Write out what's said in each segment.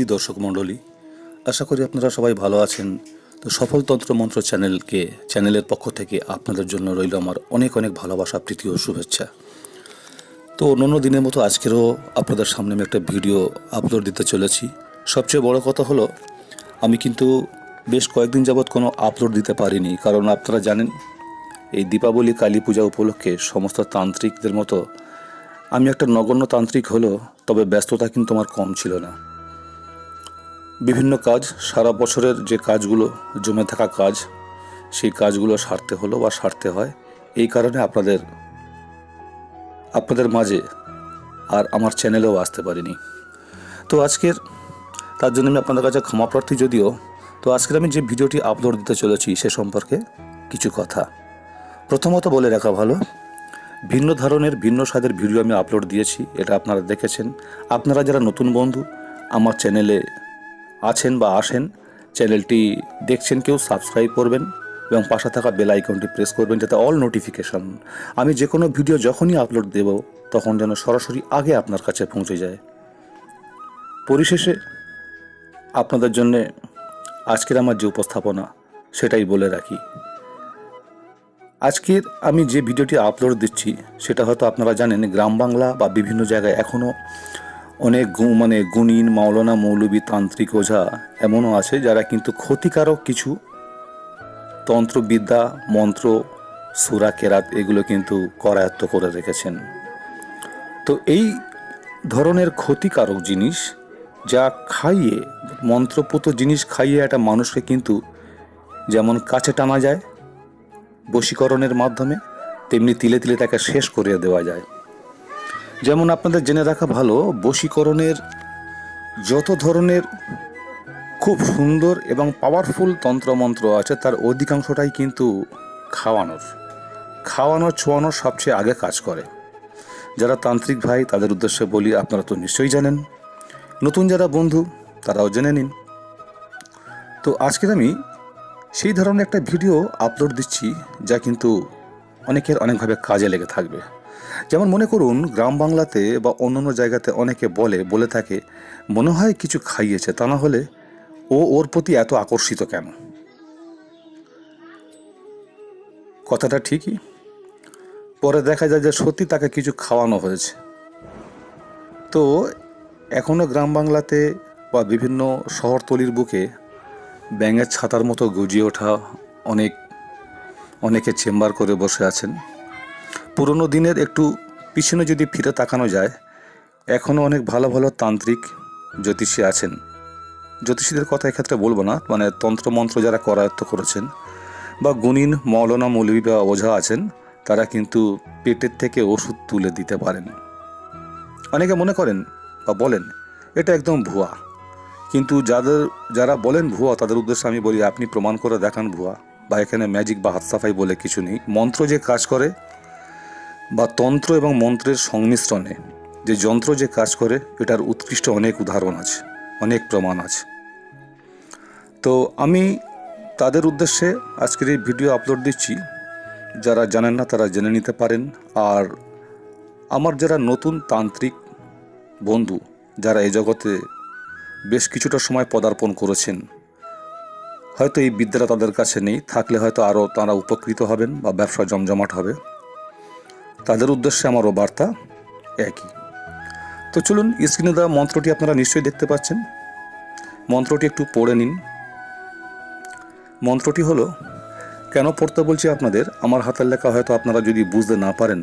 সুধী দর্শক মণ্ডলী, আশা করি আপনারা সবাই ভালো আছেন। তো সফল তন্ত্র মন্ত্র চ্যানেলকে, চ্যানেলের পক্ষ থেকে আপনাদের জন্য রইল আমার অনেক অনেক ভালোবাসা, প্রীতি ও শুভেচ্ছা। তো অন্যান্য দিনের মতো আজকেরও আপনাদের সামনে আমি একটা ভিডিও আপলোড দিতে চলেছি। সবচেয়ে বড় কথা হলো, আমি কিন্তু বেশ কয়েকদিন যাবৎ কোনো আপলোড দিতে পারিনি। কারণ আপনারা জানেন, এই দীপাবলি, কালী পূজা উপলক্ষে সমস্ত তান্ত্রিকদের মতো আমি একটা নগণ্য তান্ত্রিক হলো তবে ব্যস্ততা কিন্তু আমার কম ছিল না। বিভিন্ন কাজ, সারা বছরের যে কাজগুলো, জমে থাকা কাজ, সেই কাজগুলো সারতে হলো বা সারতে হয়। এই কারণে আপনাদের আপনাদের মাঝে আর আমার চ্যানেলেও আসতে পারিনি। তো আজকের, তার জন্য আমি আপনাদের কাছে ক্ষমা প্রার্থী যদিও, তো আজকের আমি যে ভিডিওটি আপলোড দিতে চলেছি সে সম্পর্কে কিছু কথা। প্রথমত বলে রাখা ভালো, ভিন্ন ধরনের, ভিন্ন স্বাদের ভিডিও আমি আপলোড দিয়েছি, এটা আপনারা দেখেছেন। আপনারা যারা নতুন বন্ধু, আমার চ্যানেলে আছেন বা আসেন, চ্যানেলটি দেখছেন কেউ, সাবস্ক্রাইব করবেন এবং পাশে থাকা বেল আইকনটি প্রেস করবেন যাতে অল নোটিফিকেশন, আমি যে কোনো ভিডিও যখনই আপলোড দেব, তখন যেন সরাসরি আগে আপনার কাছে পৌঁছে যায়। পরিশেষে আপনাদের জন্য আজকের আমার যে উপস্থাপনা, সেটাই বলে রাখি। আজকের আমি যে ভিডিওটি আপলোড দিচ্ছি, সেটা হয়তো আপনারা জানেন, গ্রাম বাংলা বা বিভিন্ন জায়গায় এখনও অনেক মানে গুণিন মাওলানা মৌলবী তান্ত্রিক ওঝা এমনও আছে যারা কিন্তু ক্ষতিকারক কিছু তন্ত্রবিদ্যা, মন্ত্র, সুরা, কেরাত এগুলো কিন্তু করায়ত্ত করে রেখেছেন। তো এই ধরনের ক্ষতিকারক জিনিস যা খাইয়ে, মন্ত্রপুত জিনিস খাইয়ে একটা মানুষকে কিন্তু যেমন কাছে টানা যায়, বশীকরণের মাধ্যমে, তেমনি তিলে তিলে তাকে শেষ করিয়ে দেওয়া যায়। যেমন আপনাদের জেনে রাখা ভালো, বশীকরণের যত ধরনের খুব সুন্দর এবং পাওয়ারফুল তন্ত্রমন্ত্র আছে, তার অধিকাংশটাই কিন্তু খাওয়ানোর। খাওয়ানোর, ছোয়ানোর সবচেয়ে আগে কাজ করে। যারা তান্ত্রিক ভাই, তাদের উদ্দেশ্যে বলি, আপনারা তো নিশ্চয়ই জানেন। নতুন যারা বন্ধু, তারাও জেনে নিন। তো আজকের আমি সেই ধরনের একটা ভিডিও আপলোড দিচ্ছি, যা কিন্তু অনেকের অনেকভাবে কাজে লেগে থাকবে। যেমন মনে করুন, গ্রাম বাংলাতে বা অন্যান্য জায়গাতে অনেকে বলে বলে থাকে, মনে হয় কিছু খাইয়েছে, তা না হলে ও ওর প্রতি এত আকর্ষিত কেন? কথাটা ঠিকই। পরে দেখা যায় যে সত্যি তাকে কিছু খাওয়ানো হয়েছে। তো এখনও গ্রাম বাংলাতে বা বিভিন্ন শহরতলির বুকে ব্যাঙের ছাতার মতো গজিয়ে ওঠা অনেক, অনেকে চেম্বার করে বসে আছেন। পুরনো দিনের একটু পিছনে যদি ফিরে তাকানো যায় এখনও অনেক ভালো ভালো তান্ত্রিক জ্যোতিষী আছেন। জ্যোতিষীদের কথা এক্ষেত্রে বলব না মানে তন্ত্রমন্ত্র যারা করায়ত্ত করেছেন বা গুণিন মৌলানা মৌলবী বা ওঝা আছেন, তারা কিন্তু পেটের থেকে ওষুধ তুলে দিতে পারেন। অনেকে মনে করেন বা বলেন, এটা একদম ভুয়া। কিন্তু যাদের, যারা বলেন ভুয়া, তাদের উদ্দেশ্যে আমি বলি, আপনি প্রমাণ করে দেখান ভুয়া। বা এখানে ম্যাজিক বা হাত সাফাই বলে কিছু নেই। মন্ত্র যে কাজ করে বা তন্ত্র এবং মন্ত্রের সংমিশ্রণে যে যন্ত্র যে কাজ করে, এটার উৎকৃষ্ট অনেক উদাহরণ আছে, অনেক প্রমাণ আছে। তো আমি তাদের উদ্দেশ্যে আজকের এই ভিডিও আপলোড দিচ্ছি। যারা জানেন না, তারা জেনে নিতে পারেন। আর আমার যারা নতুন তান্ত্রিক বন্ধু, যারা এই জগতে বেশ কিছুটা সময় পদার্পণ করেছেন, হয়তো এই বিদ্যাটা তাদের কাছে নেই, থাকলে হয়তো আরও তারা উপকৃত হবেন বা ব্যবসা জমজমাট হবে। তাদের উদ্দেশ্যে আমারও বার্তা একই। তো চলুন, স্ক্রিনে দেওয়া মন্ত্রটি আপনারা নিশ্চয়ই দেখতে পাচ্ছেন। মন্ত্রটি একটু পড়ে নিন। মন্ত্রটি হলো, কেন পড়তে বলছি আপনাদের? আমার হাতের লেখা হয়তো আপনারা যদি বুঝতে না পারেন,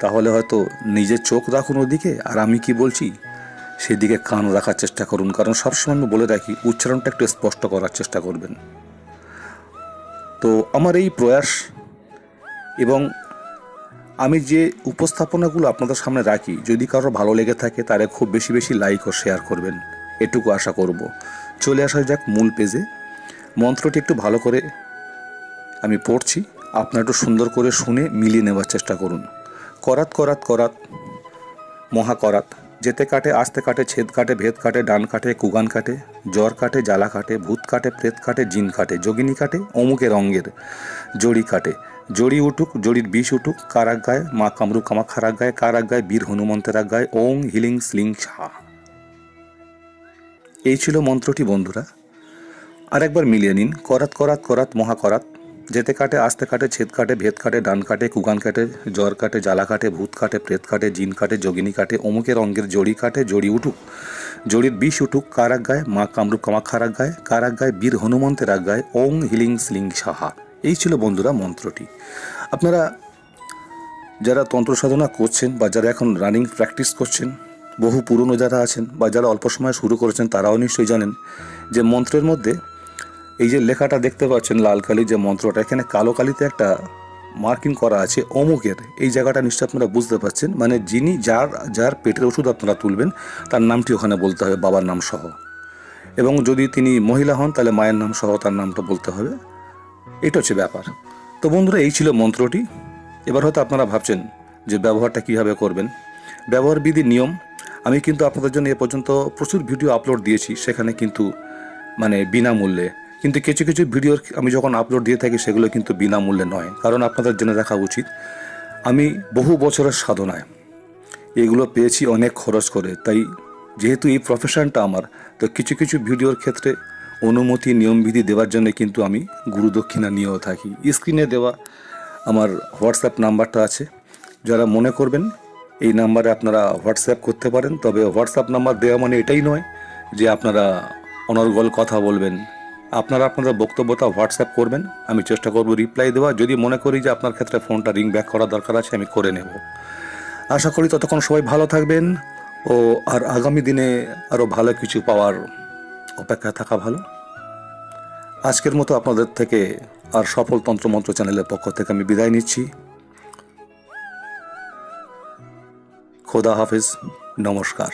তাহলে হয়তো নিজের চোখ রাখুন ওদিকে, আর আমি কি বলছি? সেদিকে কান রাখার চেষ্টা করুন, কারণ সবসময় আমি বলে রাখি, উচ্চারণটা একটু স্পষ্ট করার চেষ্টা করবেন। তো আমার এই প্রয়াস এবং আমি যে উপস্থাপনাগুলো আপনাদের সামনে রাখি, যদি কারও ভালো লেগে থাকে তারে খুব বেশি বেশি লাইক ও শেয়ার করবেন। এটুকু আশা করব। চলে আসা যাক মূল পেজে মন্ত্রটি একটু ভালো করে আমি পড়ছি। আপনারা একটু সুন্দর করে শুনে মিলিয়ে নেওয়ার চেষ্টা করুন। করাত করাত করাত, মহা করাত। যেতে কাটে, আস্তে কাটে, ছেদ কাটে, ভেদ কাটে, ডান কাটে, কুগান কাটে, জ্বর কাটে, জ্বালা কাটে, ভূত কাটে, প্রেত কাটে, জিন কাটে, যোগিনী কাটে, অমুকের অঙ্গের জড়ি কাটে। জড়ি উঠুক, জড়ির বিষ উঠুক কারাক গায়ে মা কামরু কামাখারাক গায়ে কারাক গায়ে বীর হনুমন্তের গায়ে ওং হিলিং স্লিং সা এই ছিল মন্ত্রটি, বন্ধুরা। আর একবার মিলিয়ে নিন। করাত করাত করাত, মহা করাত। যেতে কাটে, আস্তে কাটে, ছেদ কাটে, ভেদ কাটে, ডান কাটে, কুগান কাটে, জ্বর কাটে, জ্বালা কাটে, ভূত কাটে, প্রেত কাটে, জিন কাটে, যোগিনী কাটে, অমুকের অঙ্গের জড়ি কাটে, জড়ি উঠুক। জড়ির বিষ উঠুক কার গায়ে মা কামরূপ কামাক্ষার গায়ে কার গায়ে বীর হনুমন্তের গায়ে ওং হিলিং স্লিং সাহা। এই ছিল বন্ধুরা মন্ত্রটি। আপনারা যারা তন্ত্র সাধনা করছেন বা যারা এখন রানিং প্র্যাকটিস করছেন, বহু পুরনো যারা আছেন বা যারা অল্প সময় শুরু করেছেন, তারাও নিশ্চয়ই জানেন যে মন্ত্রের মধ্যে এই যে লেখাটা দেখতে পাচ্ছেন লাল কালি যে মন্ত্রটা, এখানে কালো কালিতে একটা মার্কিং করা আছে অমুকের। এই জায়গাটা নিশ্চয়ই আপনারা বুঝতে পারছেন। মানে যিনি যার যার পেটের ওষুধ আপনারা তুলবেন, তার নামটি ওখানে বলতে হবে, বাবার নাম সহ। এবং যদি তিনি মহিলা হন, তাহলে মায়ের নাম সহ তার নামটা বলতে হবে। এটা হচ্ছে ব্যাপার। তো বন্ধুরা, এই ছিল মন্ত্রটি। এবার হয়তো আপনারা ভাবছেন যে ব্যবহারটা কীভাবে করবেন। ব্যবহার বিধি নিয়ম। আমি কিন্তু আপনাদের জন্য এ পর্যন্ত প্রচুর ভিডিও আপলোড দিয়েছি, সেখানে কিন্তু মানে বিনামূল্যে। কিন্তু কিছু কিছু ভিডিওর আমি যখন আপলোড দিয়ে থাকি, সেগুলো কিন্তু বিনামূল্যে নয়, কারণ আপনাদের জেনে রাখা উচিত। আমি বহু বছরের সাধনায় এগুলো পেয়েছি, অনেক খরচ করে। তাই যেহেতু এই প্রফেশনটা আমার, তো কিছু কিছু ভিডিওর ক্ষেত্রে অনুমতি, নিয়মবিধি দেওয়ার জন্য কিন্তু আমি গুরুদক্ষিণা নিয়েও থাকি। স্ক্রিনে দেওয়া আমার হোয়াটসঅ্যাপ নাম্বারটা আছে। যারা মনে করবেন এই নাম্বারে আপনারা হোয়াটসঅ্যাপ করতে পারেন, তবে হোয়াটসঅ্যাপ নাম্বার দেওয়া মানে এটাই নয় যে আপনারা অনর্গল কথা বলবেন। আপনারা আপনাদের বক্তব্যটা হোয়াটসঅ্যাপ করবেন, আমি চেষ্টা করব রিপ্লাই দেওয়া। যদি মনে করি যে আপনার ক্ষেত্রে ফোনটা রিং ব্যাক করা দরকার আছে, আমি করে নেব। আশা করি ততক্ষণ সবাই ভালো থাকবেন ও আর আগামী দিনে আরও ভালো কিছু পাওয়ার অপেক্ষায় থাকা ভালো। আজকের মতো আপনাদের থেকে আর সফল তন্ত্র মন্ত্র চ্যানেলের পক্ষ থেকে আমি বিদায় নিচ্ছি। খোদা হাফিজ, নমস্কার।